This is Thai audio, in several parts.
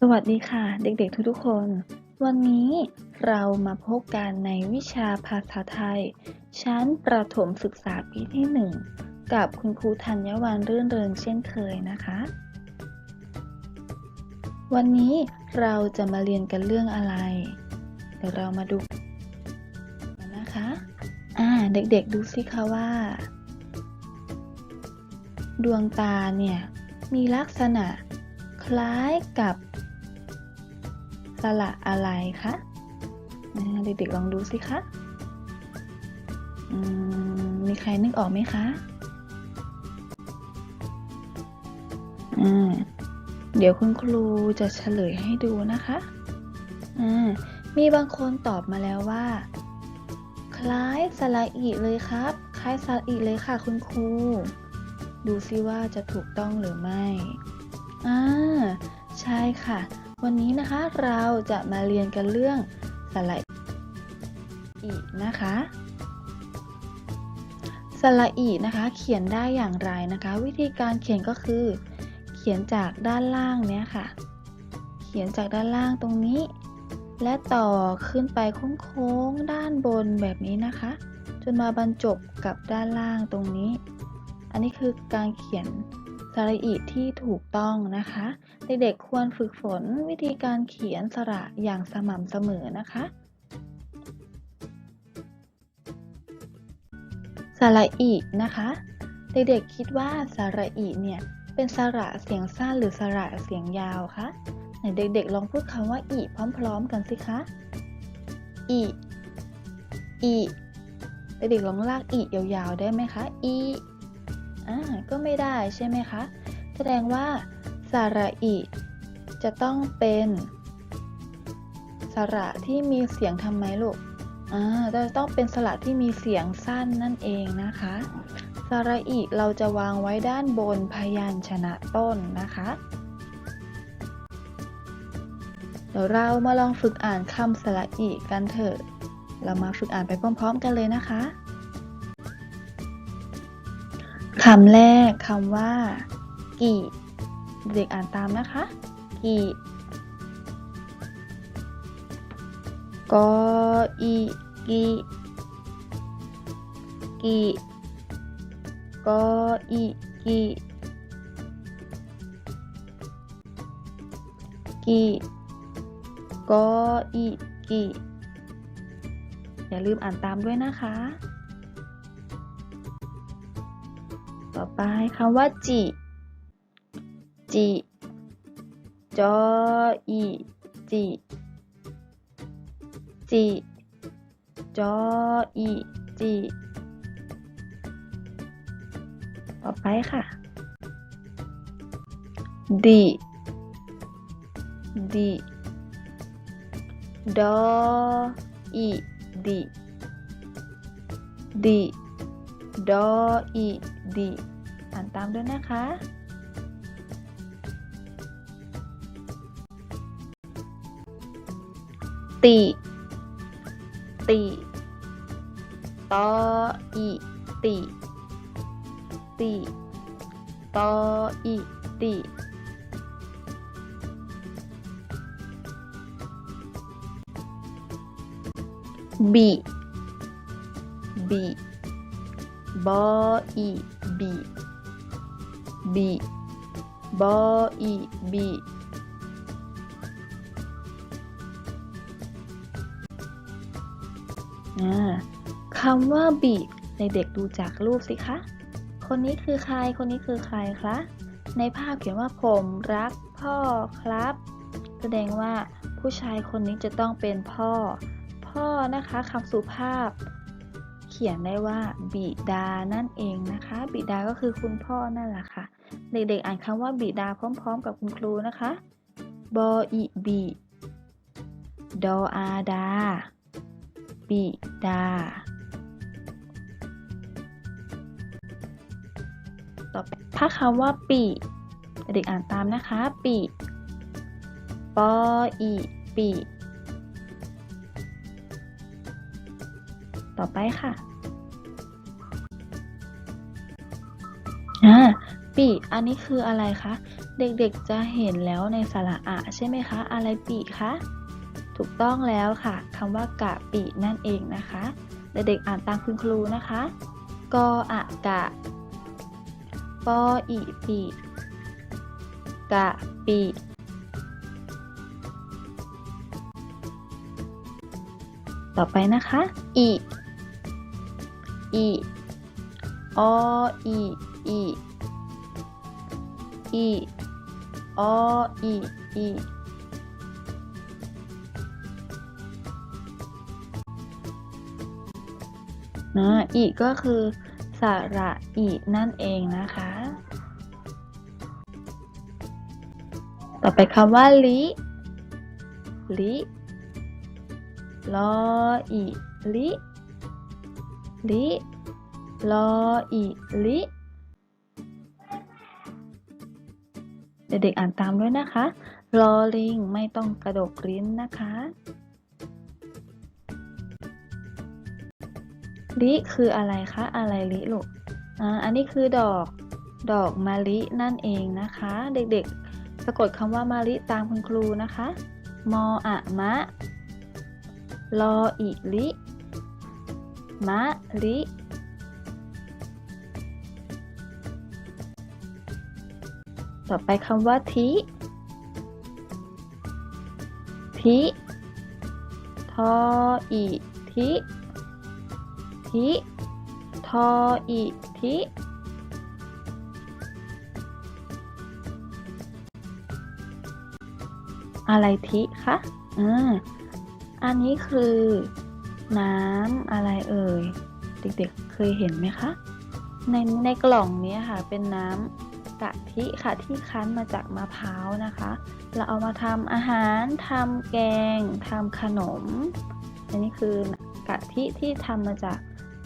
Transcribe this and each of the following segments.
สวัสดีค่ะ เด็กๆทุกๆคน วันนี้เรามาพบกันในวิชาภาษาไทย ชั้นประถมศึกษาปีที่ 1 กับคุณครูธัญวัลย์รื่นเริงเช่นเคยนะคะ วันนี้เราจะมาเรียนกันเรื่องอะไร เดี๋ยวเรามาดูกันนะคะ อ่าเด็กๆดูสิคะว่า ดวงตาเนี่ยมีลักษณะคล้ายกับ สระอะไรคะเด็กๆลองดูสิคะมมีใครนึกออกไหมคะเดี๋ยวคุณครูจะเฉลยให้ดูนะคะมีบางคนตอบมาแล้วว่า คล้ายสระอีเลยครับ คล้ายสระอีเลยค่ะคุณครู ดูซิว่าจะถูกต้องหรือไม่อ่าใช่ค่ะ วันนี้นะคะเราจะมาเรียนกันเรื่องสระอีนะคะ สระอีนะคะ เขียนได้อย่างไรนะคะ วิธีการเขียนก็คือ เขียนจากด้านล่างเนี้ยค่ะ เขียนจากด้านล่างตรงนี้ และต่อขึ้นไปโค้งๆด้านบนแบบนี้นะคะ จนมาบรรจบกับด้านล่างตรงนี้ อันนี้คือการเขียน สระอีที่ถูกต้องนะคะ เด็กๆควรฝึกฝนวิธีการเขียนสระอย่างสม่ำเสมอนะคะสระอีนะคะ เด็กๆคิดว่าสระอีเนี่ยเป็นสระเสียงสั้นหรือสระเสียงยาวคะไหนเด็กๆ ลองพูดคำว่าอีพร้อม ๆ กันสิคะอีอีเด็กๆลองลากอียาวๆได้ไหมคะอี อ่าก็ไม่ได้ใช่ไหมคะ แสดงว่าสระอิจะต้องเป็นสระที่มีเสียงทำไมลูกอ่าจะต้องเป็นสระที่มีเสียงสั้นนั่นเองนะคะสระอิเราจะวางไว้ด้านบนพยัญชนะต้นนะคะ เดี๋ยวเรามาลองฝึกอ่านคำสระอิกันเถอะ เรามาฝึกอ่านไปพร้อม ๆ กันเลยนะคะ คำแรกคำว่า กีเด็กอ่านตามนะคะ กีกออีกีกีกออีกีกีกออีกีอย่าลืมอ่านตามด้วยนะคะ ต่อไปคำว่าจิ จิจออีจิจิจออีจิต่อไปค่ะดิดิดออีดิดิดออี ดิอ่านตามด้วยนะคะ ติ ติตออีติ ติตออีติบิบิบออี บีบีบออีบีคำว่าบีในเด็กดูจากรูปสิคะ คนนี้คือใคร คนนี้คือใครคะ ในภาพเขียนว่าผมรักพ่อครับ แสดงว่าผู้ชายคนนี้จะต้องเป็นพ่อ พ่อนะคะคำสุภาพ ขียนได้ว่าบิดานั่นเองนะคะ บิดาก็คือคุณพ่อนั่นแหละค่ะ เด็กๆ อ่านคำว่าบิดาพร้อม ๆ กับคุณครูนะคะบออิบิดออาดา บิดา ต่อไปถ้าคำว่าปีเด็กอ่านตามนะคะ ปีปออีปีต่อไปค่ะ ปีอันนี้คืออะไรคะ เด็กๆจะเห็นแล้วในสระอะใช่ไหมคะ อะไรปีคะ ถูกต้องแล้วค่ะ คำว่ากะปินั่นเองนะคะ เด็กๆอ่านตามคุณครูนะคะ กออะกะ ปออีปีกะปิต่อไปนะคะ อี อี ออี อี อีออีอีนะอีก็คือสระอีนั่นเองนะคะ ต่อไปคำว่าลิลิลออีลิลิลออีลิ เด็กๆอ่านตามด้วยนะคะลอลิงไม่ต้องกระดกลิ้นนะคะลิคืออะไรคะอะไรลิลูกอ่าอันนี้คือดอกดอกมะลินั่นเองนะคะ เด็กๆ สะกดคำว่ามะลิตามคุณครูนะคะ มออะมะลออิลิมะลิ ต่อไปคำว่าทิทิทออีทิทิทออีทิอะไรทิคะอ่าอันนี้คือ น้ำอะไรเอ่ย เด็กๆเคยเห็นไหมคะ ในในกล่องนี้ค่ะเป็นน้ำ กะทิค่ะที่คั้นมาจากมะพร้าวนะคะ เราเอามาทำอาหารทำแกงทำขนม อันนี้คือกะทิที่ทำมาจาก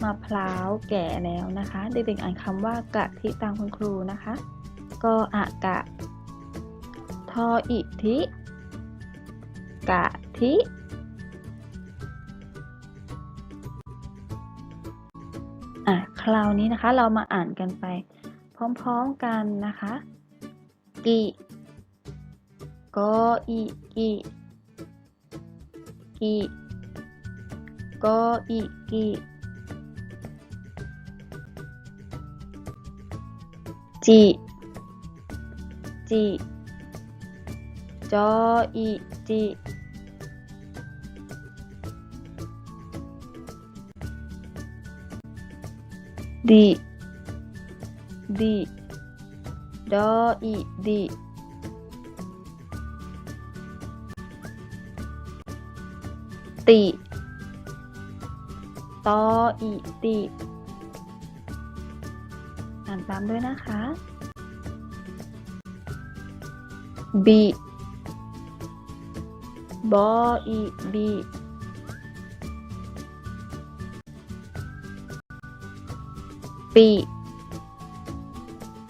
มะพร้าวแก่แล้วนะคะ เด็กๆอ่านคำว่ากะทิตามคุณครูนะคะ ก็อะกะ ทออิทิ กะทิอะคราวนี้นะคะเรามาอ่านกันไป พร้อมๆกันนะคะกิกออีกิกิกออีกิจิจิจออีจิดิ ดิดออีดิติตออีติอ่านตามด้วยนะคะบิบออีบิปิ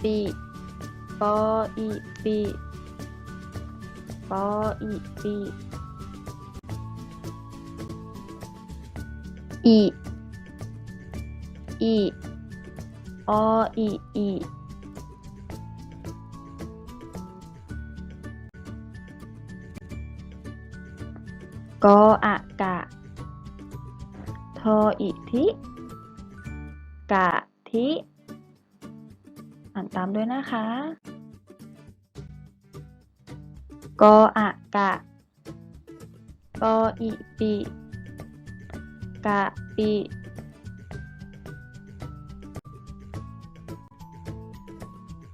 ปิปออีปิปออีปิอีอีออีอีกออะกะ ทออิทิ กะทิ อ่านตามด้วยนะคะ กออะกะปออิปิกะปิ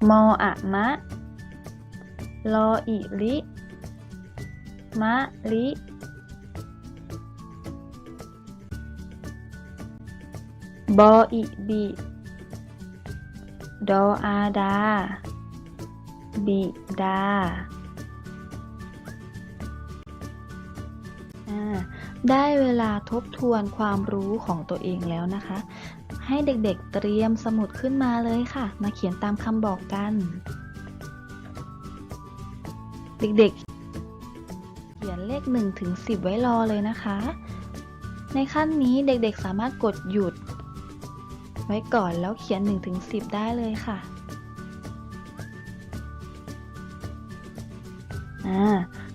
มออะมะ ลออิลิ มะลิ บออิบิ ดออาดา บิดา ได้เวลาทบทวนความรู้ของตัวเองแล้วนะคะ ให้เด็กๆเตรียมสมุดขึ้นมาเลยค่ะ มาเขียนตามคำบอกกัน เด็กๆ เขียนเลข1ถึง10 ไว้รอเลยนะคะ ในขั้นนี้เด็กๆสามารถกดหยุด ไว้ก่อนแล้วเขียน 1-10 ได้เลยค่ะ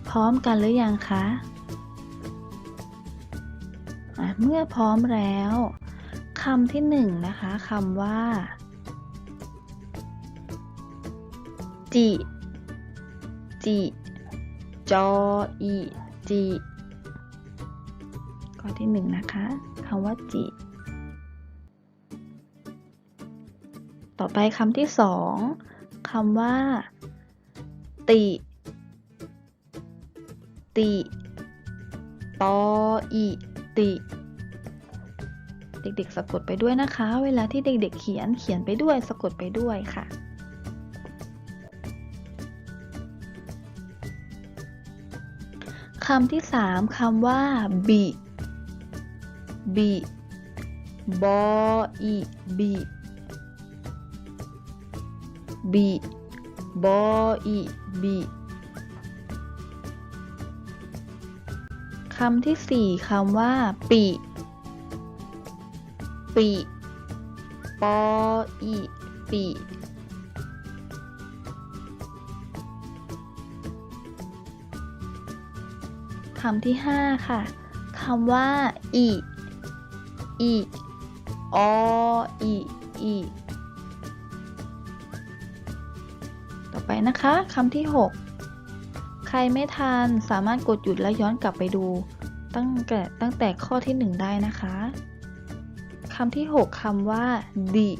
พร้อมกันหรือยังคะะเมื่อพร้อมแล้วคำที่หนึ่งนะคะคำว่าจีจีจออีจีข้อที่หนึ่งนะคะคำว่าจี ต่อไปคำที่สองคำว่า ติ ติตออีติ เด็กๆ สะกดไปด้วยนะคะ เวลาที่เด็กๆ เขียนเขียนไปด้วย สะกดไปด้วยค่ะคำที่สามคำว่า บิ บิ บออีบิ บิบออีบิคำที่สี่คำว่าปิปิปออีปิคำที่ห้าค่ะคำว่า อี อี ออี อี นะคะคำที่ 6 ใครไม่ทันสามารถกดหยุดและย้อนกลับไปดู ตั้งแต่ตั้งแต่ข้อที่ 1 ได้นะคะคำที่ 6คำว่า ดิ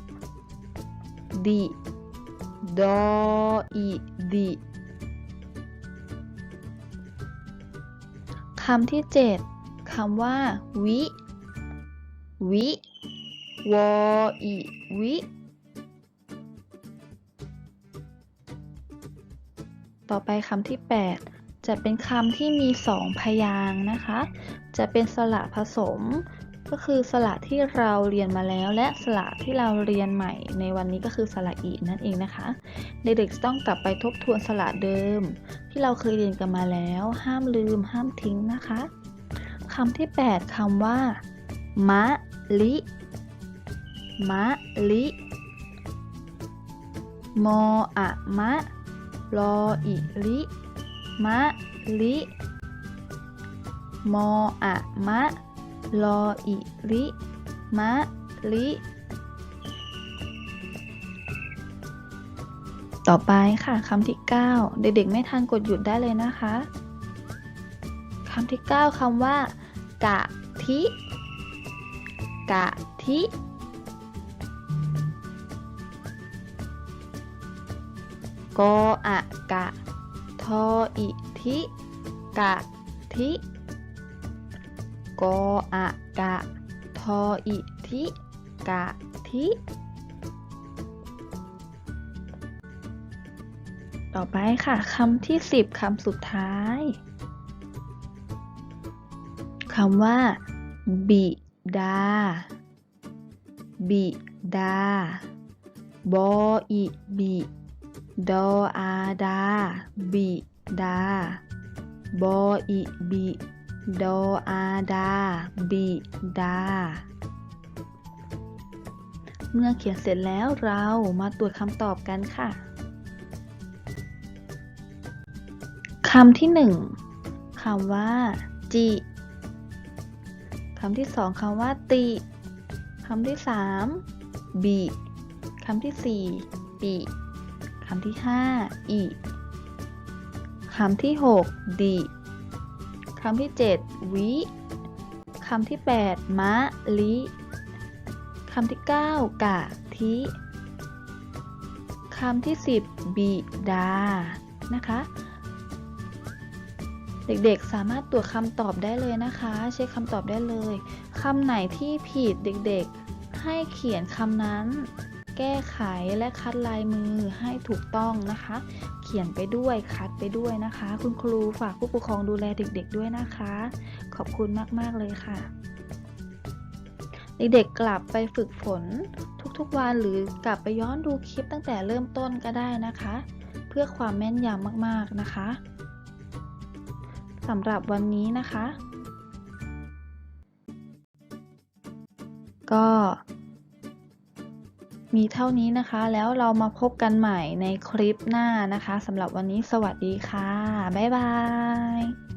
ดิดออีดิคำที่ 7คำว่า วิ วิวออีวิ ต่อไปคำที่ 8 จะเป็นคำที่มีสองพยางค์นะคะ จะเป็นสระผสม ก็คือสระที่เราเรียนมาแล้ว และสระที่เราเรียนใหม่ ในวันนี้ก็คือสระอีนั่นเองนะคะ เด็กๆต้องกลับไปทบทวนสระเดิม ที่เราเคยเรียนกันมาแล้ว ห้ามลืม ห้ามทิ้งนะคะคำที่ 8คำว่า มะลิ มะลิ มออะมะ รออิลิ มะลิ มออะมะรออิลิ มะลิ ต่อไปค่ะคำที่ 9 เด็กๆไม่ทันกดหยุดได้เลยนะคะคำที่ 9คำว่า กะทิ กะทิ กอะกะ ทออิทิ กะทิกออะกะ ทออิทิ กะทิต่อไปค่ะคำที่ 10 คำสุดท้ายคำว่า บิดา บิดา บออิบิ ดออาดา บิดา บออิบิ ดออาดา บิดา เมื่อเขียนเสร็จแล้วเรามาตรวจคำตอบกันค่ะ คำที่หนึ่งคำว่า จิ คำที่สองคำว่า ติ คำที่สามบิ คำที่สี่ปิำที่ห้าอิคำที่หกดิ คำที่เจ็ดวิ คำที่แปดมะลิ คำที่เก้ากะทิ คำที่สิบบิดา นะคะ เด็กๆ สามารถตรวจคำตอบได้เลยนะคะ เช็คคำตอบได้เลย คำไหนที่ผิดเด็กๆ ให้เขียนคำนั้น แก้ไขและคัดลายมือให้ถูกต้องนะคะ เขียนไปด้วยคัดไปด้วยนะคะ คุณครูฝากผู้ปกครองดูแลเด็ก ๆ ด้วยนะคะ ขอบคุณมาก ๆ เลยค่ะ เด็กๆกลับไปฝึกฝนทุกๆวันหรือกลับไปย้อนดูคลิปตั้งแต่เริ่มต้นก็ได้นะคะ เพื่อความแม่นยำมากๆนะคะสำหรับวันนี้นะคะ ก็ มีเท่านี้นะคะ แล้วเรามาพบกันใหม่ในคลิปหน้านะคะสำหรับวันนี้สวัสดีค่ะ บ๊ายบาย